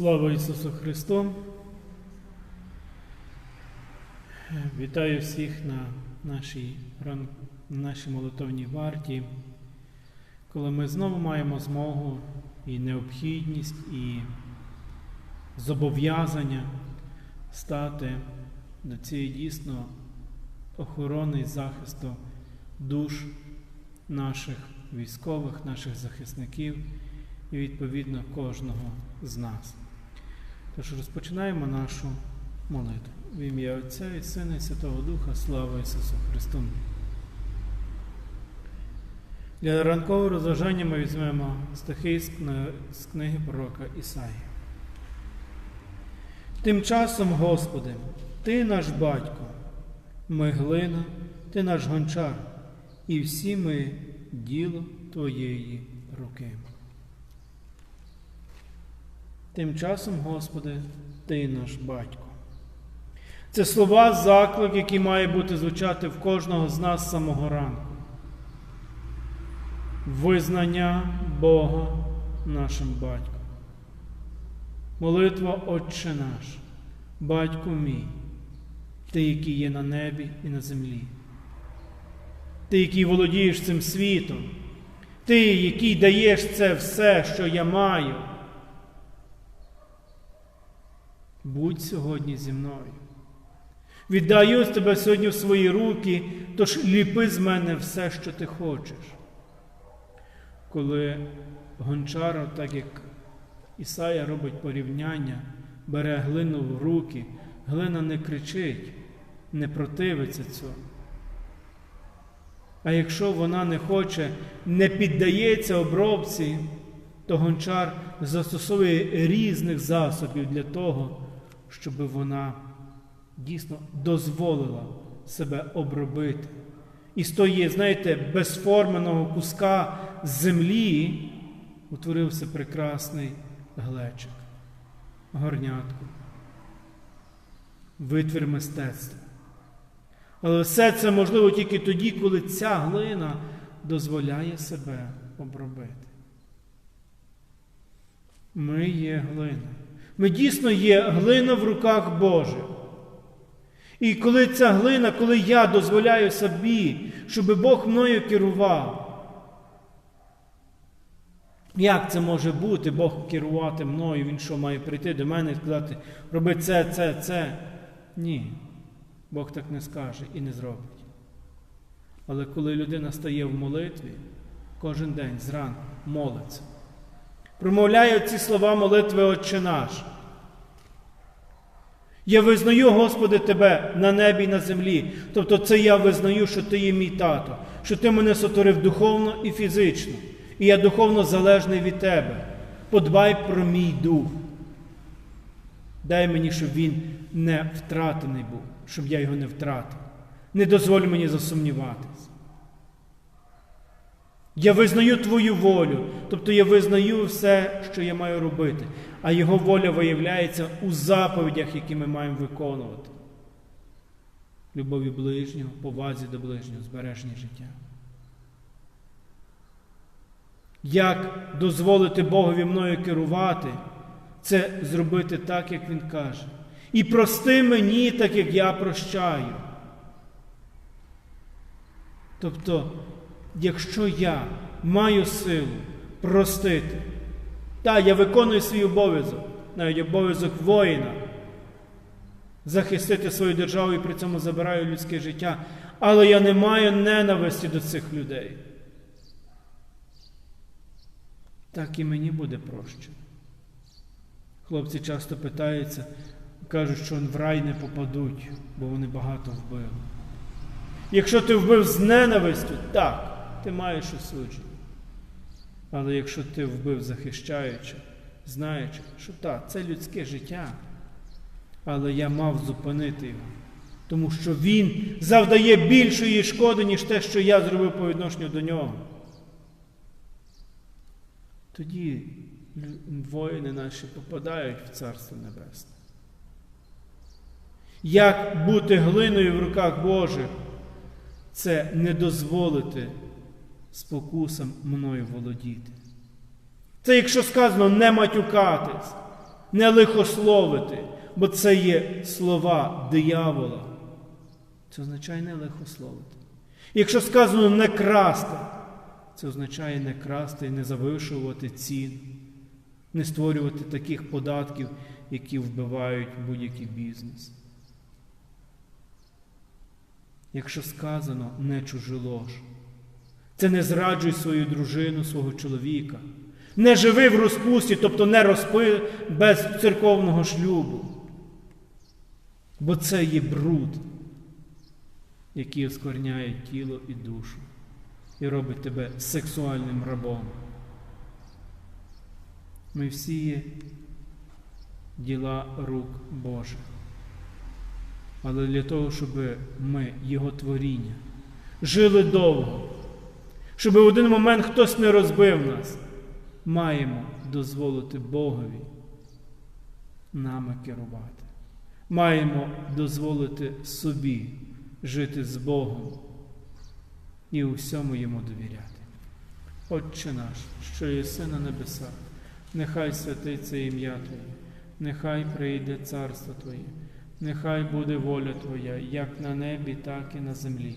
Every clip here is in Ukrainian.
Слава Ісусу Христу! Вітаю всіх на нашій, нашій молитовній варті, коли ми знову маємо змогу і необхідність, і зобов'язання стати до цієї дійсно охорони і захисту душ наших військових, наших захисників і відповідно кожного з нас. Тож розпочинаємо нашу молитву. В ім'я Отця і Сина і Святого Духа, слава Ісусу Христу. Для ранкового розважання ми візьмемо стихи з книги пророка Ісаї. Тим часом, Господи, Ти наш батько, ми глина, Ти наш гончар, і всі ми діло Твоєї руки. Тим часом, Господи, Ти наш батько. Це слова заклик, який має бути звучати в кожного з нас самого ранку. Визнання Бога нашим батьком. Молитва Отче наш, Батько мій, Ти, який є на небі і на землі. Ти, який володієш цим світом, Ти, який даєш це все, що я маю. Будь сьогодні зі мною. Віддаю тебе сьогодні в свої руки, тож ліпи з мене все, що ти хочеш. Коли гончар, так як Ісая робить порівняння, бере глину в руки, глина не кричить, не противиться цьому. А якщо вона не хоче, не піддається обробці, то гончар застосовує різних засобів для того, щоб вона дійсно дозволила себе обробити. І з тої, знаєте, безформеного куска землі утворився прекрасний глечик, горнятку, витвір мистецтва. Але все це можливо тільки тоді, коли ця глина дозволяє себе обробити. Ми є глина. Ми дійсно є глина в руках Божих. І коли ця глина, коли я дозволяю собі, щоб Бог мною керував, як це може бути, Бог керувати мною, Він що має прийти до мене і сказати, роби це, це, це? Ні. Бог так не скаже і не зробить. Але коли людина стає в молитві, кожен день зранку молиться, промовляє ці слова молитви Отче наш. Я визнаю, Господи, Тебе на небі і на землі. Тобто це я визнаю, що Ти є мій тато, що Ти мене сотворив духовно і фізично, і я духовно залежний від Тебе. Подбай про мій дух. Дай мені, щоб він не втратений був, щоб я його не втратив. Не дозволь мені засумніватись. Я визнаю Твою волю, тобто я визнаю все, що я маю робити, а Його воля виявляється у заповідях, які ми маємо виконувати. Любові ближнього, повазі до ближнього, збереження життя. Як дозволити Богові мною керувати, це зробити так, як Він каже. І прости мені, так як я прощаю. Тобто, якщо я маю силу простити, так, я виконую свій обов'язок, навіть обов'язок воїна, захистити свою державу і при цьому забираю людське життя, але я не маю ненависті до цих людей. Так і мені буде прощено. Хлопці часто питаються, кажуть, що в рай не попадуть, бо вони багато вбили. Якщо ти вбив з ненавистю, так, ти маєш осудження. Але якщо ти вбив захищаючи, знаючи, що так, це людське життя, але я мав зупинити його, тому що він завдає більшої шкоди, ніж те, що я зробив по відношенню до нього. Тоді воїни наші попадають в Царство Небесне. Як бути глиною в руках Божих? Це не дозволити спокусам мною володіти. Це якщо сказано не матюкатись, не лихословити, бо це є слова диявола. Це означає не лихословити. Якщо сказано не красти, це означає не красти і не завишувати цін, не створювати таких податків, які вбивають будь-який бізнес. Якщо сказано не чужелож, це не зраджуй свою дружину, свого чоловіка, не живи в розпусті, тобто не розпи без церковного шлюбу. Бо це є бруд, який оскверняє тіло і душу і робить тебе сексуальним рабом. Ми всі є діла рук Божих. Але для того, щоб ми, Його творіння, жили довго, щоб в один момент хтось не розбив нас, маємо дозволити Богові нами керувати. Маємо дозволити собі жити з Богом і у всьому йому довіряти. Отче наш, що єси на небесах, нехай святиться ім'я Твоє, нехай прийде царство Твоє, нехай буде воля Твоя, як на небі, так і на землі.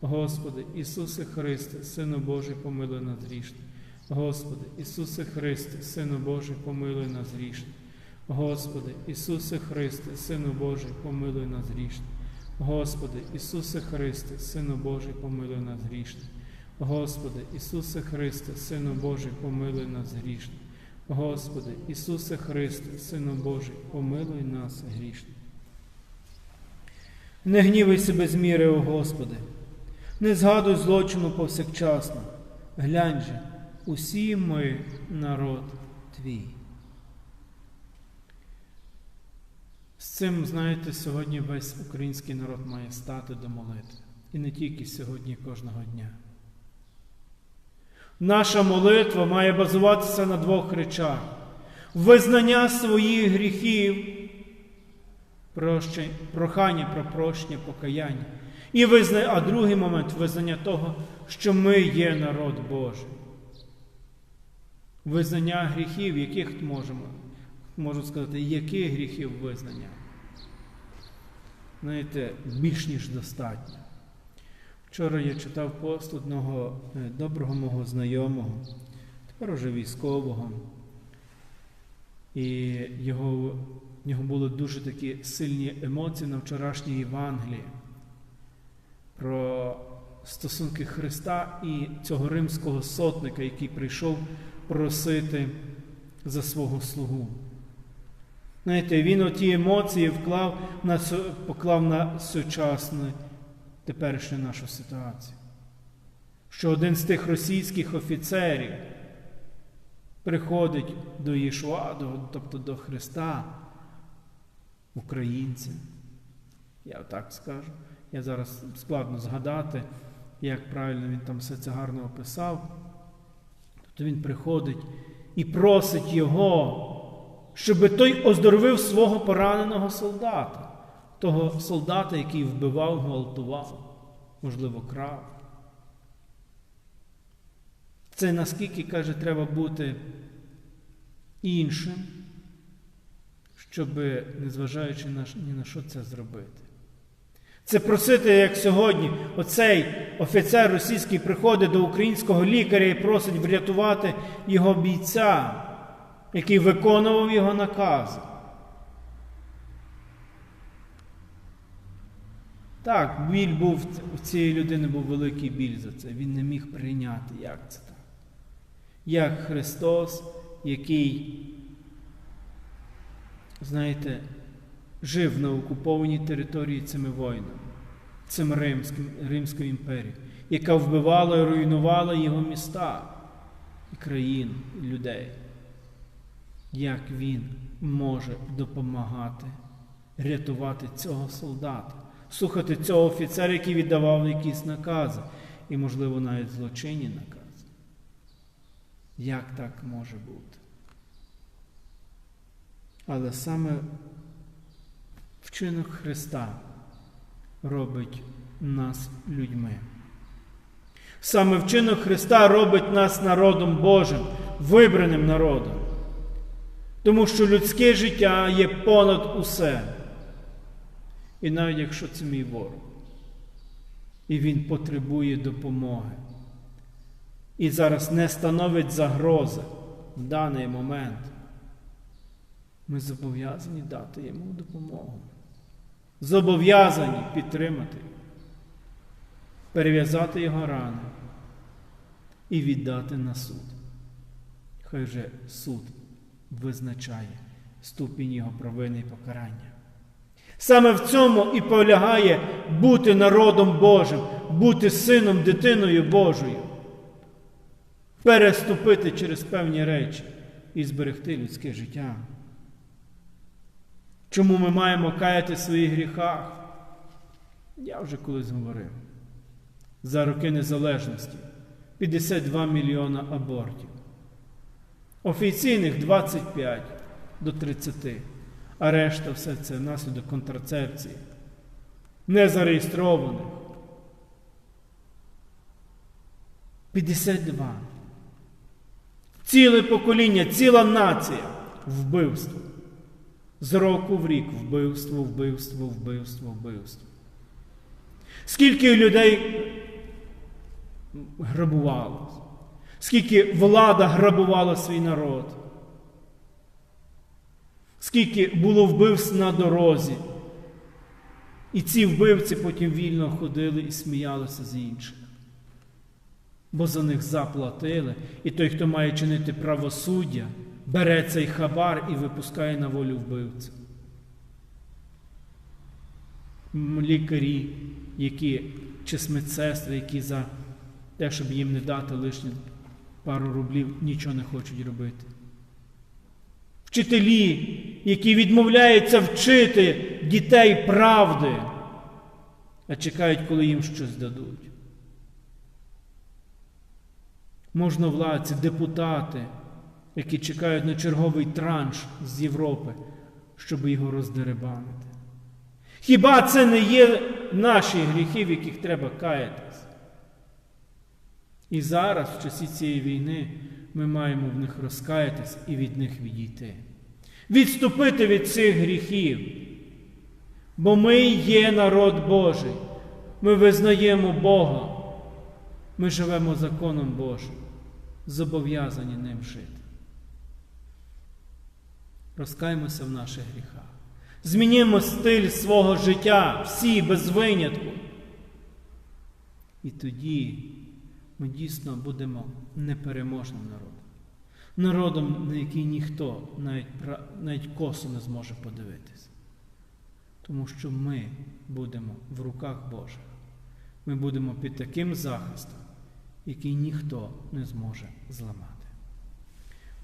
Господи, Ісусе Христе, Сину Божий, помилуй нас грішних. Господи, Ісусе Христе, Сину Божий, помилуй нас грішних. Господи, Ісусе Христе, Сину Божий, помилуй нас грішних. Господи, Ісусе Христе, Сину Божий, помилуй нас грішних. Господи, Ісусе Христе, Сину Божий, помилуй нас грішних. Господи, Ісусе Христе, Сину Божий, помилуй нас грішних. Не гнівай себе з міри, о Господи, не згадуй злочину повсякчасно. Глянь же, усі ми народ Твій. З цим, знаєте, сьогодні весь український народ має стати до молитви. І не тільки сьогодні, кожного дня. Наша молитва має базуватися на двох речах: визнання своїх гріхів, прохання про прощення, покаяння. І визнання, а другий момент визнання того, що ми є народ Божий. Визнання гріхів, яких можемо, можу сказати, яких гріхів визнання. Знаєте, більш ніж достатньо. Вчора я читав пост одного е, доброго мого знайомого, тепер уже військового, і його, в нього були дуже такі сильні емоції на вчорашній Євангелії про стосунки Христа і цього римського сотника, який прийшов просити за свого слугу. Знаєте, він оті емоції вклав на, поклав на сучасну теперішню нашу ситуацію. Що один з тих російських офіцерів приходить до Єшуа, тобто до Христа, українця. Я так скажу. Я зараз складно згадати, як правильно він там все це гарно описав. Тобто він приходить і просить його, щоб той оздоровив свого пораненого солдата, того солдата, який вбивав, гвалтував, можливо, крав. Це наскільки, каже, треба бути іншим, щоб, незважаючи ні на що це зробити. Це просити, як сьогодні, оцей офіцер російський приходить до українського лікаря і просить врятувати його бійця, який виконував його накази. Так, біль був у цієї людини був великий біль за це. Він не міг прийняти, як це так. Як Христос, який, знаєте, жив на окупованій території цими воїнами, цим Римським, Римською імперією, яка вбивала і руйнувала його міста і країн, і людей. як він може допомагати рятувати цього солдата, слухати цього офіцера, який віддавав якісь накази, і, можливо, навіть злочинні накази. Як так може бути? Але саме вчинок Христа робить нас людьми. Саме вчинок Христа робить нас народом Божим, вибраним народом. Тому що людське життя є понад усе. І навіть якщо це мій ворог, і він потребує допомоги, і зараз не становить загрози в даний момент, ми зобов'язані дати йому допомогу. Зобов'язані підтримати, перев'язати його рани і віддати на суд. Хай же суд визначає ступінь його провини і покарання. Саме в цьому і полягає бути народом Божим, бути сином, дитиною Божою, переступити через певні речі і зберегти людське життя. Чому ми маємо каяти в своїх гріхах? Я вже колись говорив. За роки незалежності 52 мільйона абортів. Офіційних 25 до 30, а решта все це внаслідок контрацепції, незареєстрованих. 52. Ціле покоління, ціла нація вбивство. З року в рік вбивство, вбивство, вбивство, вбивство. Скільки людей грабувалось? Скільки влада грабувала свій народ? Скільки було вбивств на дорозі? І ці вбивці потім вільно ходили і сміялися з інших. Бо за них заплатили, і той, хто має чинити правосуддя, бере цей хабар і випускає на волю вбивця. Лікарі, які, чи медсестри, які за те, щоб їм не дати лишні пару рублів, нічого не хочуть робити. Вчителі, які відмовляються вчити дітей правди, а чекають, коли їм щось дадуть. Можновладці, депутати, які чекають на черговий транш з Європи, щоб його роздеребанити. Хіба це не є наші гріхи, в яких треба каятись? І зараз, в часі цієї війни, ми маємо в них розкаятись і від них відійти. Відступити від цих гріхів. Бо ми є народ Божий. Ми визнаємо Бога. Ми живемо законом Божим, зобов'язані ним жити. Розкаємося в наших гріхах. Змінімо стиль свого життя, всі без винятку. І тоді ми дійсно будемо непереможним народом. Народом, на який ніхто навіть, навіть косо не зможе подивитися. Тому що ми будемо в руках Божих. Ми будемо під таким захистом, який ніхто не зможе зламати.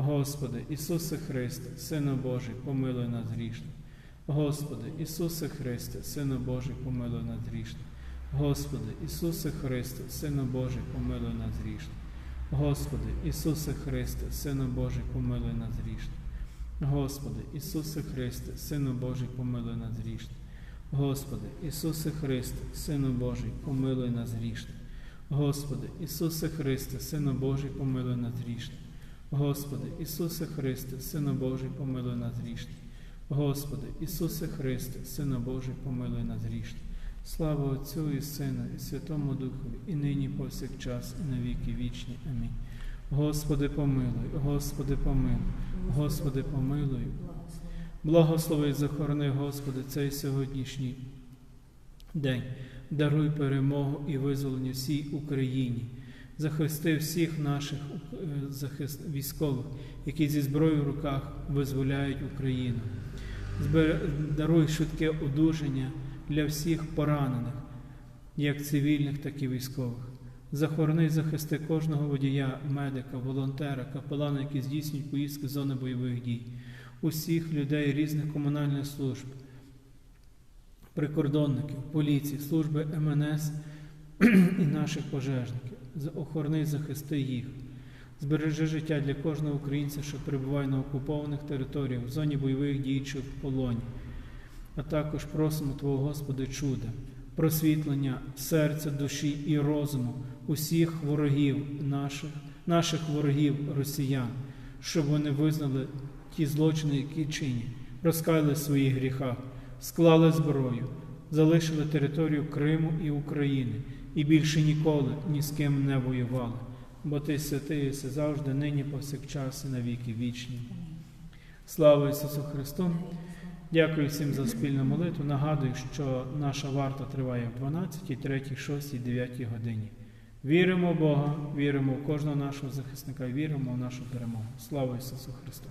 Господи, Ісусе Христе, Сину Божий, помилуй нас грішних. Господи, Ісусе Христе, Сину Божий, помилуй нас грішних. Господи, Ісусе Христе, Сину Божий, помилуй нас грішних. Господи, Ісусе Христе, Сину Божий, помилуй нас грішних. Господи, Ісусе Христе, Сину Божий, помилуй нас грішних. Господи, Ісусе Христе, Сину Божий, помилуй нас грішних. Господи, Ісусе Христе, Сину Божий, помилуй нас грішних. Господи, Ісусе Христе, Сину Божий, помилуй нас грішних. Господи, Ісусе Христе, Сину Божий, помилуй нас грішних. Слава Отцю і Сину, і Святому Духові, і нині, повсякчас, і на віки вічні. Амінь. Господи, помилуй, Господи, помилуй, Господи, помилуй. Благослови і захорони, Господи, цей сьогоднішній день. Даруй перемогу і визволення всій Україні. Захисти всіх наших е, військових, які зі зброєю в руках визволяють Україну. Даруй швидке одужання для всіх поранених, як цивільних, так і військових. Захорони і захисти кожного водія, медика, волонтера, капелана, які здійснюють поїздки з зони бойових дій, усіх людей різних комунальних служб, прикордонників, поліції, служби МНС і наших пожежників. Охорони захисти їх. Збережи життя для кожного українця, що перебуває на окупованих територіях, в зоні бойових дій чи в полоні. А також просимо Твого Господи чуда, просвітлення серця, душі і розуму усіх ворогів наших, наших ворогів росіян, щоб вони визнали ті злочини, які чинять, розкаяли в своїх гріхах, склали зброю, залишили територію Криму і України і більше ніколи ні з ким не воювали. Бо ти святий єси завжди, нині, повсякчас і на віки вічні. Слава Ісусу Христу! Дякую всім за спільну молитву. Нагадую, що наша варта триває в 12, 3, 6, 9 годині. Віримо в Бога, віримо в кожного нашого захисника, віримо в нашу перемогу. Слава Ісусу Христу!